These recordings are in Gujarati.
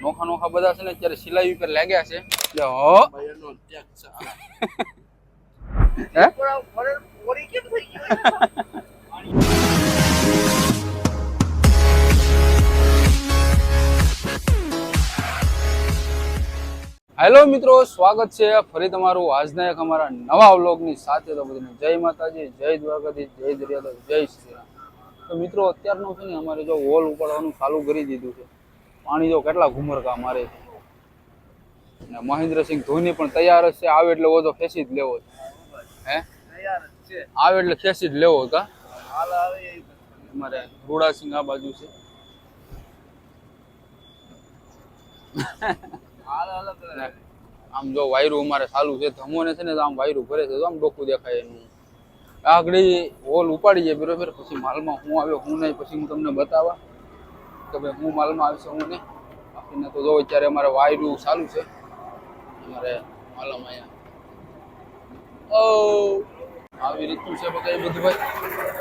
નોખા નોખા બધા છે ને અત્યારે સિલાઈ ઉપર લાગ્યા છે. એટલે હો. ભાઈનો ટેક છે. હે? પણ આ ફરે પોરી કેમ થઈ ગઈ હેલો મિત્રો સ્વાગત છે ફરી તમારું આજના એક અમારા નવા વ્લોગની સાથે તો બધાને જય માતાજી જય દ્વારકાધીશ જય દરિયાદા જય શ્રી રામ. તો મિત્રો, અત્યારનું છે ને અમારે જો વોલ ઉપાડવાનું ચાલુ કરી દીધું છે. પાણી જો કેટલા ઘુમરકા મારે છે. અને મહેન્દ્રસિંહ ધોની પણ તૈયાર જ છે. આવે એટલે ઓછો ખેંચી જ લેવો. હે? આવે એટલે ખેંચી જ લેવો કા અમારે રૂડાસિંહ આ બાજુ છે. આમ જો વાયરું અમારે ચાલુ છે. ધમોને છે ને તો આમ વાયરું ભરે છે. તો આમ ડોકું દેખાય એનું. આગળ હોલ ઉપાડી જાય બરોબર, પછી માલમાં હું આવ્યો, હું નહીં, પછી હું તમને બતાવવા કે ભાઈ હું માલમાં આવીશ હું નહીં. બાકીને તો જો અત્યારે અમારે વાયરું ચાલુ છે, અમારે માલમાં અહીંયા. ઓ, આવી રીતનું છે બધા એ બધું ભાઈ.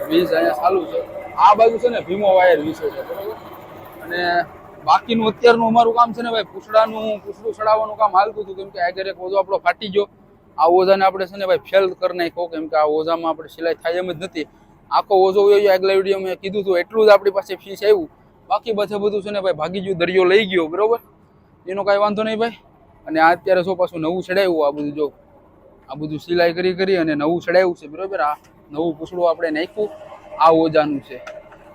વીજ અહીંયા ચાલુ છે. આ બાજુ છે ને ભીમો વાયર વિશે છે, બરોબર? અને બાકીનું અત્યારનું અમારું કામ છે ને ભાઈ, પૂછડાનું, પૂછડું ચડાવવાનું કામ હાલતું હતું, કેમ કે આગળ એક ઓઝો આપણો ફાટી ગયો. આ ઓઝાને આપણે છે ને ભાઈ ફેલ કરી નાખ્યો, કેમ કે આ ઓઝામાં આપણે સિલાઈ થાય એમ જ નથી. આખો ઓઝો હોય આગલા વીડિયો મેં કીધું હતું એટલું જ આપણી પાસે ફીસ આવ્યું. બાકી બધે બધું છે ને ભાઈ ભાગી ગયું, દરિયો લઈ ગયો, બરોબર? એનો કાંઈ વાંધો નહીં ભાઈ. અને આ અત્યારે શું પાછું નવું ચડાવ્યું આ બધું જો. આ બધું સિલાઈ કરી કરી અને નવું ચડાવ્યું છે, બરોબર? આ નવું પૂછડું આપણે નાખ્યું. આ ઓજાનું છે.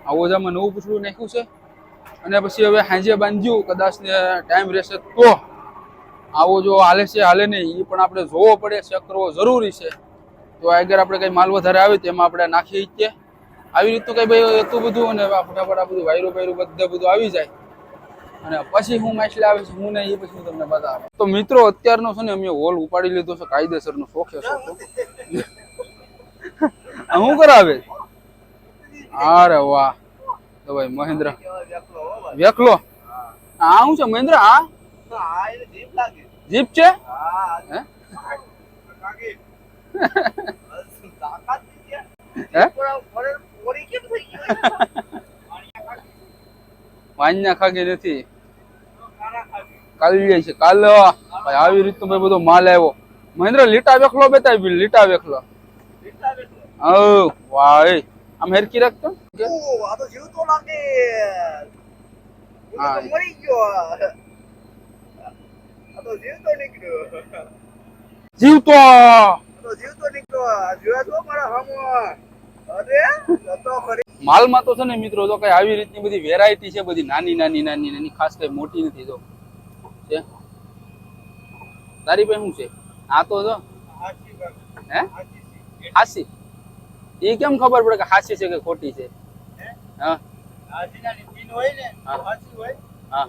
આ ઓજામાં નવું પૂછડું નાખ્યું છે. અને પછી હવે હાંજે બાંધ્યું, કદાચ ટાઈમ રહેશે તો. આવો જો હાલે છે, હાલે નહીં એ પણ આપણે જોવો પડે ચેક કરવો જરૂરી છે. તો આગળ આપણે કઈ માલ વધારે આવે તો એમાં આપણે નાખી શકીએ આવી રીતનું કંઈ ભાઈ એટલું બધું અને ફટાફટ આ બધું વાયરું વાયરું બધે બધું આવી જાય. અને પછી હું માછલી આવે છે, હું નહીં એ પછી હું તમને બતાવું. તો મિત્રો, અત્યારનો છે ને અમે હોલ ઉપાડી લીધો છે, કાયદેસરનો શોખે શોખો શું કરાવે? અરે વાહ. તો ભાઈ મહેન્દ્ર. હો ભાઈ આ શું છે, મહેન્દ્ર? લાગે જીપ છે? વાંજના ખાગી નથી. કાલ છે કાલ આવી રીતનો બધો માલ આવ્યો મહેન્દ્ર લીટા વેખલો બતાવી લીટા વેખલો. ઓ વાહ આમ હેરકી રાખતો? આ તો જીવતો લાગે. હું હા. તો મરી ગયો. આ તો જીવતો નીકળ્યો. જીવતો તો જીવતો નીકળ્યો. જોયા તો મારા હમ અરે તો ખરી. માલમાં તો છે ને મિત્રો તો કઈ આવી રીતની બધી વેરાયટી છે બધી નાની નાની નાની નાની ખાસ કઈ મોટી નથી તો છે? તારી પાસે શું છે? આ તો જો. હે? હાસી એ કેમ ખબર પડે કે હાસી છે કે ખોટી છે? હા? હાસી નાની તીન હોય ને હાસી હોય. હા.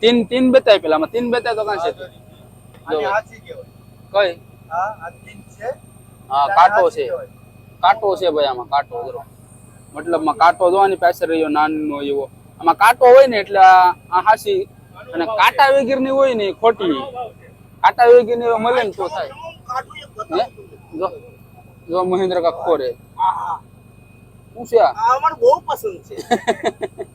તીન તીન બતાય પેલામાં તીન બતાય તો કાં છે? જો આને હાચી કહેવાય. કઈ? હા આ તીન છે. હા કાંટો છે. કાટો છે ભાઈ આમાં કાટો જરો મતલબમાં કાંટો જોવાની પાછળ રહ્યો નાનો એવો. આમાં કાંટો હોય ને એટલે આ હાસી અને કાંટા વગરની હોય ને ખોટી. કાંટા વગરની ની મળે ને તો થાય. જો જો મહેન્દ્ર કા ખોરે. શું છે આ? આ બહુ પસંદ છે.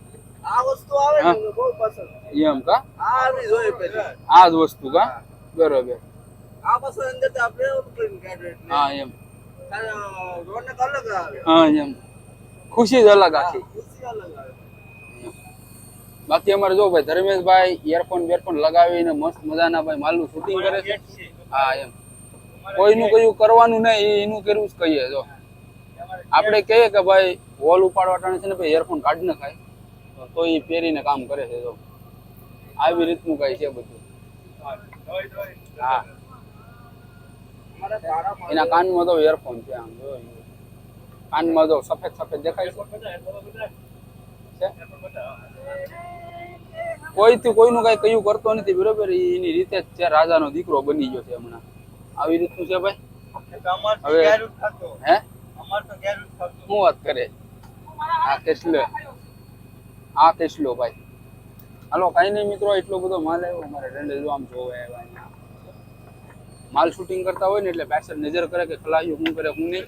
આ વસ્તુ આવે ને બહુ પસંદ. એમ કા? આ આવી જોઈએ પેલી. આ જ વસ્તુ કા? બરોબર. આ પસંદ અંદર તો આપણે ઓલું કરીને હા એમ. રોનક અલગ આવે. હા એમ. ખુશી જ અલગ આખી. ખુશી અલગ આવે. બાકી અમારે જો ભાઈ ધર્મેશભાઈ ઇયરફોન બેરફોન લગાવીને મસ્ત મજાના ભાઈ માલનું શૂટિંગ કરે છે. હા એમ. કોઈનું કયું કરવાનું નહીં એનું કર્યું જ કહીએ જો. આપણે કહીએ કે ભાઈ વોલ ઉપાડવા ટાણે છે ને ભાઈ ઇયરફોન કાઢી નખાય. તો એ પહેરીને કામ કરે છે તો આવી રીતનું કઈ છે બધું. હા. એના કાનમાં તો ઇયરફોન છે આમ જો કાનમાં જો સફેદ સફેદ દેખાય છે? કોઈથી કોઈનું કઈ કયું કરતો નથી બરોબર? એની રીતે જ છે રાજાનો દીકરો બની ગયો છે હમણાં. આવી રીતનું છે ભાઈ? હવે- હે? શું વાત કરે? આ કેસલો આ કેસલો ભાઈ. હાલો કઈ નહીં મિત્રો એટલો બધો માલ આવ્યો. અમારે દંડે આમ જોવે આવ્યા માલ શૂટિંગ કરતા હોય ને એટલે પાછળ નજર કરે કે ખલાયું હું કરે હું નહીં.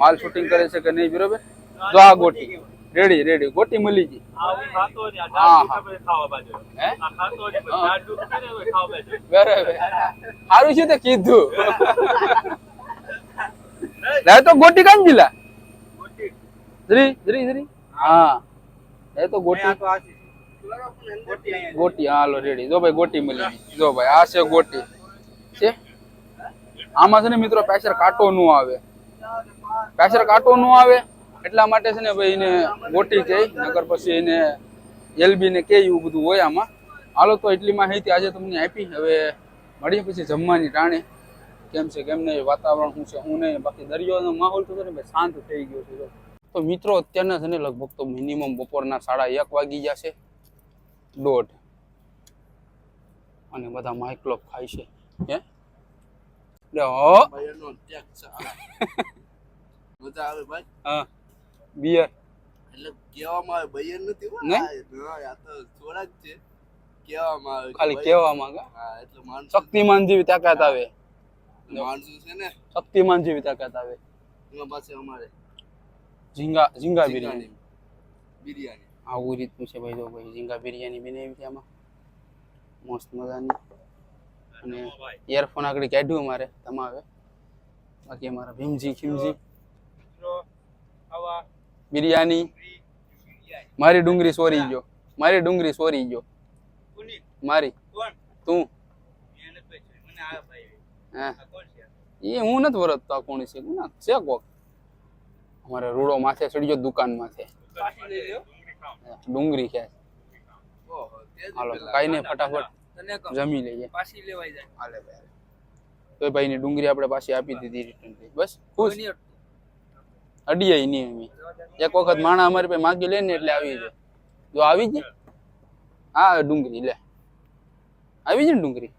માલ શૂટિંગ કરે છે કે નહીં બરોબર? જો આ ગોટી. રેડી રેડી ગોટી મળી ગઈ. સારું છે તે કીધું. તો ગોટી કામ જીલા હા. એ તો ગોટી. ગોટી હા હાલો રેડી. જો ભાઈ ગોટી મળી જો ભાઈ આ છે ગોટી. છે? આમાં છે ને મિત્રો પેસર કાંટો નું આવે. પેસર કાંટો નું આવે એટલા માટે છે ને ભાઈ એને ગોટી કહે નકર પછી એને એલબી ને કે એવું બધું હોય આમાં. હાલો તો એટલી માહિતી આજે તમને આપી. હવે મળીએ પછી જમવાની ટાણે. કેમ છે કેમ નહીં વાતાવરણ શું છે શું નહીં બાકી દરિયાનો માહોલ તો છે ને ભાઈ શાંત થઈ ગયો છે. તો મિત્રો અત્યારના છે ને લગભગ તો મિનિમમ બપોરના સાડા એક વાગી છે. દોઢ. અને બધા માઇક્લોપ ખાય છે. હે. મજા આવે ભાઈ? હા. બિયર. એટલે કહેવામાં આવે ભાઈ નથી આ તો થોડા જ છે. કહેવામાં આવે ખાલી કહેવામાં હા એટલે માણસો શક્તિમાન જેવી તાકાત આવે. માણસો છે ને. શક્તિમાન જેવી તાકાત આવે. એમાં પાસે અમારે ઝીંગા ઝીંગા બિરયાની. બિરયાની. આવું રીતનું છે ભાઈ જો ભાઈ ઝીંગા બિરયાની બનાવી છે આમાં. મસ્ત મજાની. અને ઇયરફોન આગળ કાઢ્યું મારે તમારે. બાકી અમારા ભીમજી ખીમજી. બિરયાની. મારી ડુંગળી સોરી ગયો મારી ડુંગળી સોરી ગયો મારી. તું. એ હું નથી વરતતા કોણ છે કોક? અમારે રૂડો માથે ચડી ગયો દુકાન માથે ડુંગરી જ હાલો કઈ નહીં ફટાફટ જમી લઈએ. પાછી લેવાઈ જાય. હાલે ભાઈ. તો ભાઈ ની ડુંગળી આપણે પાછી આપી દીધી રિટર્ન બસ ખુશ. અડીએ નહીં અમે. એક વખત માણા અમારી પાસે માગી લે ને એટલે આવી જાય જો આવી જ હા ડુંગળી લે. આવી જાય ને ડુંગળી?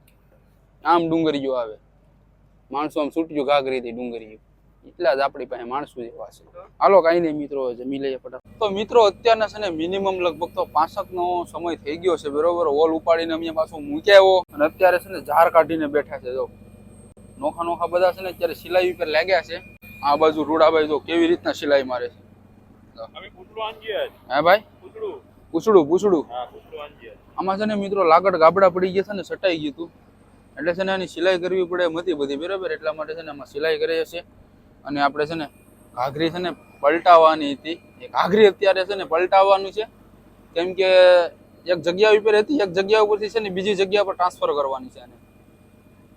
આમ ડુંગળીઓ આવે. માણસો આમ છૂટ્યું ઘાઘરી થી ડુંગળીઓ એટલા જ આપણી પાસે માણસો જેવા છે. હાલો કાંઈ નહીં મિત્રો જમી લઈએ ફટાફટ. તો મિત્રો અત્યારના છે ને મિનિમમ લગભગ તો પાંસઠ નો સમય થઈ ગયો છે બરોબર? હોલ ઉપાડીને અમે પાછું મૂક્યા આવ્યો. અને અત્યારે છે ને ઝાર કાઢીને બેઠા છે જો. નોખા નોખા બધા છે ને અત્યારે સિલાઈ ઉપર લાગ્યા છે. આ બાજુ રૂડાભાઈ જો કેવી રીતના સિલાઈ મારે છે. અમે પૂતળું આંજીએ હે ભાઈ? પૂછડું પૂછડું હા પૂતળું આંજીએ આમાં છે ને મિત્રો લાગડ ગાબડા પડી ગયા છે ને સટાઈ ગયું હતું. એટલે છે ને આની સિલાઈ કરવી પડે મતી બધી બરાબર? એટલા માટે છે ને આમાં સિલાઈ કરે છે અને આપણે છે ને ઘાઘરી છે ને પલટાવવાની હતી. એ ઘાઘરી અત્યારે છે ને પલટાવવાનું છે. કેમ કે એક જગ્યા ઉપર હતી, એક જગ્યા ઉપરથી છે ને બીજી જગ્યા પર ટ્રાન્સફર કરવાની છે એને.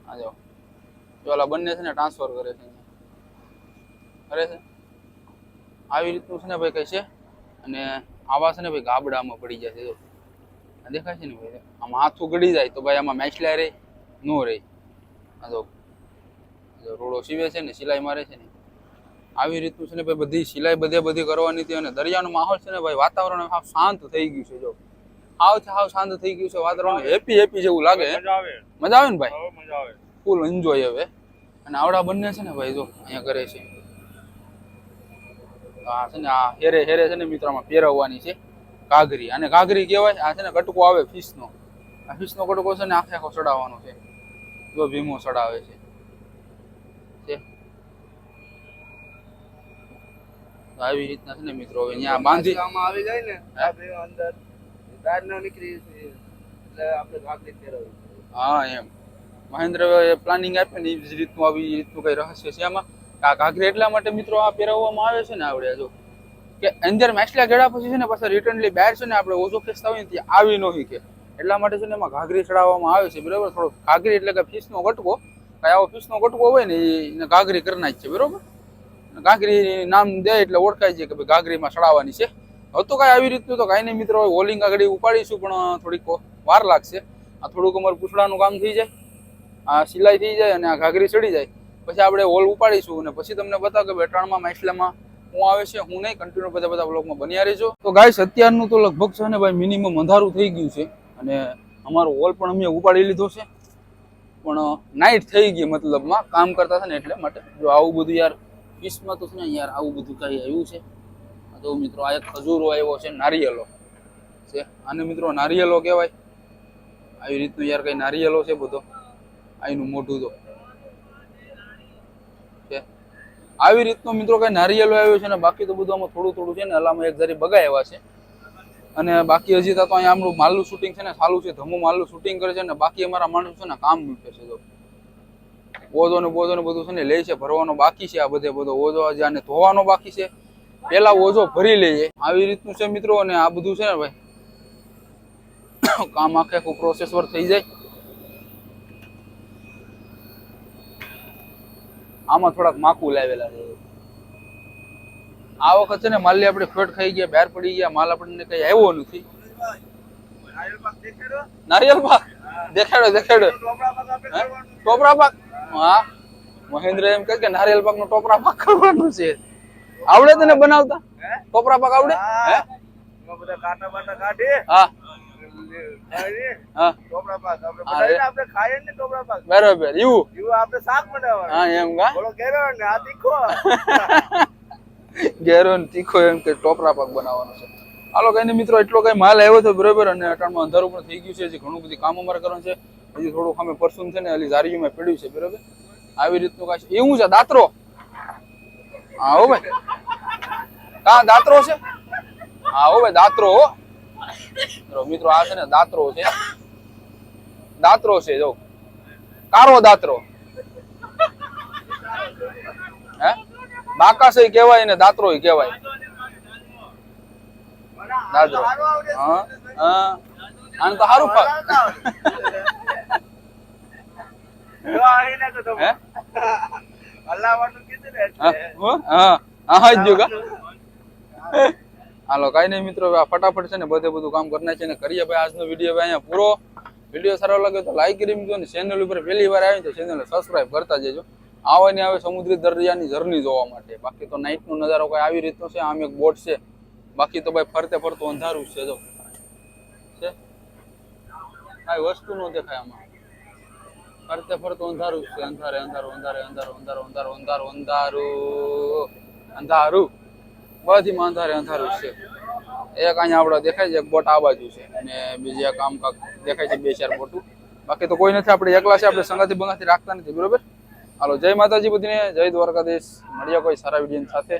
આ જો. ઓલા બંને છે ને ટ્રાન્સફર કરે છે કરે છે? આવી રીતનું છે ને ભાઈ કહે છે? અને આવા છે ને ભાઈ ગાબડામાં પડી જાય છે, જો. દેખાય છે ને ભાઈ? આમાં હાથું ગળી જાય તો ભાઈ આમાં મેચલાય રહે નો રહે આ જો રોડો સીવે છે ને, સિલાઈ મારે છે ને. આવી રીતનું છે ને ભાઈ બધી સિલાઈ બધે બધી કરવાની હતી અને દરિયાનો માહોલ છે ને ભાઈ વાતાવરણ હાવ શાંત થઈ ગયું છે જો. હાવ હાવ શાંત થઈ ગયું છે વાતાવરણ હેપી હેપી જેવું લાગે મજા આવે. ને ભાઈ? મજા આવે. ફૂલ એન્જોય હવે. અને આવડા બંને છે ને ભાઈ જો અહીંયા કરે છે. આ છે ને આ હેરે હેરે છે ને મિત્રોમાં પહેરવવાની છે. ઘાઘરી અને ઘાઘરી કહેવાય આ છે ને કટકો આવે ફિશનો. આ ફિશનો કટકો છે ને આખે આખો ચડાવવાનો છે. જો ભીમો ચડાવે છે. તો આવી રીતના છે ને મિત્રો હવે અહીંયા બાંધી આવી જાય ને આપણે બે અંદર તાર ન નીકળી એટલે આપણે ભાગ ફેરવવી હા એમ. મહેન્દ્ર પ્લાનિંગ આપ્યું ને એ જ રીતનું આવી રીતનું કઈ રહસ્ય છે એમાં આ ઘાઘરી એટલા માટે મિત્રો આ પહેરાવવામાં આવે છે ને આવડે જો. કે અંદર મેચલા ગેડા પછી છે ને પાછા રિટર્નલી બહાર છે ને આપણે ઓછો ખેંચતા હોય ને ત્યાં આવી ન કે એટલા માટે છે ને એમાં ઘાઘરી ચડાવવામાં આવે છે બરાબર? થોડો ઘાઘરી એટલે કે ફીસનો ગટકો કઈ આવો ફીસનો ગટકો હોય ને એને ઘાઘરી કરી નાખી છે બરોબર? ઘાઘરી નામ દે એટલે ઓળખાય છે કે ભાઈ ઘાઘરીમાં ચડાવવાની છે. હતું કાંઈ આવી રીતનું તો કાંઈ નહીં મિત્રો હોલિંગ આગળ ઉપાડીશું, પણ થોડીક વાર લાગશે. આ થોડુંક અમારું પૂછડાનું કામ થઈ જાય. આ સિલાઈ થઈ જાય અને આ ઘાઘરી ચડી જાય. પછી આપણે હોલ ઉપાડીશું અને પછી તમને બતાવો કે બેટાણમાં માછલામાં હું આવે છે, હું નહીં કન્ટિન્યુ બધા બધા બ્લોગમાં બન્યા રહેજો. તો ગાઈસ અત્યારનું તો લગભગ છે ને ભાઈ મિનિમમ અંધારું થઈ ગયું છે અને અમારો હોલ પણ અમે ઉપાડી લીધો છે. પણ નાઇટ થઈ ગઈ મતલબમાં, કામ કરતા હતા ને એટલે માટે. જો આવું બધું યાર પીસમાં તો છે ને યાર, આવું બધું કાંઈ આવ્યું છે? તો મિત્રો, આ એક ખજૂરો આવ્યો છે, નારિયેલો. છે? આને મિત્રો નારિયેલો કહેવાય. આવી રીતનું યાર કઈ નારિયેલો છે બધો. આનું મોઢું તો. આવી રીતનો મિત્રો કઈ નારિયેલો આવ્યો છે ને બાકી તો બધું આમાં થોડું થોડું છે ને અલામાં એક જરી બગાવ્યા છે. અને બાકી હજી તો અહીંયા આમનું માલનું શૂટિંગ છે ને ચાલુ છે, ધમુ માલનું શૂટિંગ કરે છે ને બાકી અમારા માણસો છે ને કામ મૂકે છે જો ઓઝો ને બોઝો ને બધું છે ને લે છે ભરવાનો બાકી છે આ બધે બધો ઓઝો આને ધોવાનો બાકી છે. પેલા ઓઝો ભરી લઈએ. આવી રીતનું છે મિત્રો અને આ બધું છે ને ભાઈ કામ આખે આખું પ્રોસેસ થઈ જાય. આમાં થોડાક માકુ લાવેલા છે. આ વખત છે ને માલ આપણે ફેટ ખાઈ ગયા બહાર પડી ગયા માલ આપણને કઈ આવ્યો નથી. નારિયેલ પાક. દેખાડો દેખાડો. ટોપરા પાક? હે? મહેન્દ્ર એમ કહે કે નારિયેલ પાક નો ટોપરા પાક કરવાનો છે. આવડે તને બનાવતા? ટોપરા પાક આવડે? હે. બધા કાટા બાટા કાઢી. હા. બરાબર. એવું એવું આપણે શાક હા એમ કા? બોલો ને આ તીખો. ઘેરો ને તીખો એમ કે ટોપરા પાક બનાવવાનો છે. હાલો કઈ મિત્રો એટલો કઈ માલ આવ્યો તો બરોબર અને અટાણમાં અંધારું પણ થઈ ગયું છે ઘણું બધું કામ અમારે કરવાનું છે. હજી થોડુંક અમે પરસું છે ને હજી જારીઓમાં પડ્યું છે, બરોબર? આવી રીતનું કાંઈ છે. એવું છે, દાતરો? હા, હો ભાઈ. કા દાતરો છે? હા, હો ભાઈ, દાતરો મિત્રો, આ છે ને દાતરો છે. દાતરો છે, જો. કારો દાતરો. હે? બાકાસય કહેવાય ને દાતરો કહેવાય. દાદરો. હા હા. આને તો સારું હાલો કાંઈ નહીં મિત્રો આ ફટાફટ છે ને બધે બધું કામ કરી છે ને કરીએ ભાઈ આજનો વીડિયો ભાઈ અહીંયા પૂરો. વીડિયો સારો લાગે તો લાઈક કરી મૂકજો ને ચેનલ ઉપર પહેલી વાર આવી તો ચેનલ સબસ્ક્રાઈબ કરતા જજો. આવે ને આવે સમુદ્રી દરિયાની જર્ની જોવા માટે. બાકી તો નાઇટનો નજારો કઈ આવી રીતનો છે? આમ એક બોટ છે. બાકી તો ભાઈ ફરતે ફરતું અંધારું છે જો. છે? કાંઈ વસ્તુ ન દેખાય આમાં. ફરતે ફરતું અંધારું છે. અંધારે અંધારું અંધારે અંધારું અંધારું અંધારું અંધારું અંધારું. અંધારું. બધીમાં અંધારે અંધારું છે. એક અહીંયા આપણે દેખાય છે, એક બોટ આ બાજુ છે. અને બીજી એક આમ કાંક દેખાય છે, બે ચાર બોટું. બાકી તો કોઈ નથી, આપણે એકલા છે, આપણે સંગાથી બંગાથી રાખતા નથી. બરોબર? હાલો, જય માતાજી બધીને. જય દ્વારકાધીશ. મળીએ કોઈ સારા વીડિયો સાથે.